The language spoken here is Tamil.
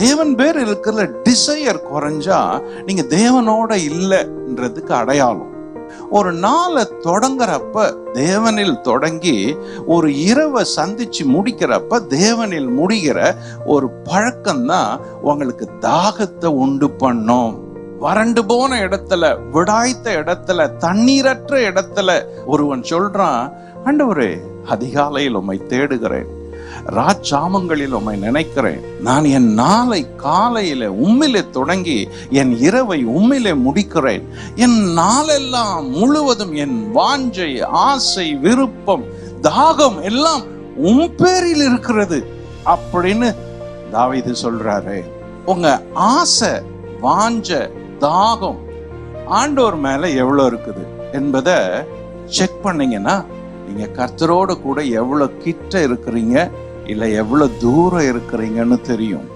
தேவன் பேர் இருக்கிற டிசையர் குறைஞ்சா நீங்க தேவனோட இல்லைன்றதுக்கு அடையாளம். ஒரு நாளை தொடங்குறப்ப தேவனில் தொடங்கி ஒரு இரவை சந்திச்சு முடிக்கிறப்ப தேவனில் முடிகிற ஒரு பழக்கம்தான் உங்களுக்கு தாகத்தை உண்டு பண்ணும். வறண்டு போன இடத்துல விடாய்த்த இடத்துல தண்ணீரற்ற இடத்துல ஒருவன் சொல்றான் ஆண்டவரே அதிகாலையில் உம்மை தேடுகிறேன். ராஜாமங்களில் உம்மை நினைக்கிறேன். நான் என் நாளை காலையில உம்மிலே தொடங்கி என் இரவை உம்மிலே முடிக்கிறேன். என் நாளெல்லாம் முழுவதும் என் வாஞ்சை ஆசை விருப்பம் தாகம் எல்லாம் உன் பேரில் இருக்கிறது அப்படின்னு தாவிது சொல்றாரு. உங்க ஆசை வாஞ்ச தாகம் ஆண்டோர் மேல எவ்வளவு இருக்குது என்பதை செக் பண்ணீங்கன்னா நீங்க கர்த்தரோட கூட எவ்வளவு கிட்ட இருக்கிறீங்க இல்ல எவ்வளவு தூரம் இருக்கிறீங்கன்னு தெரியும்.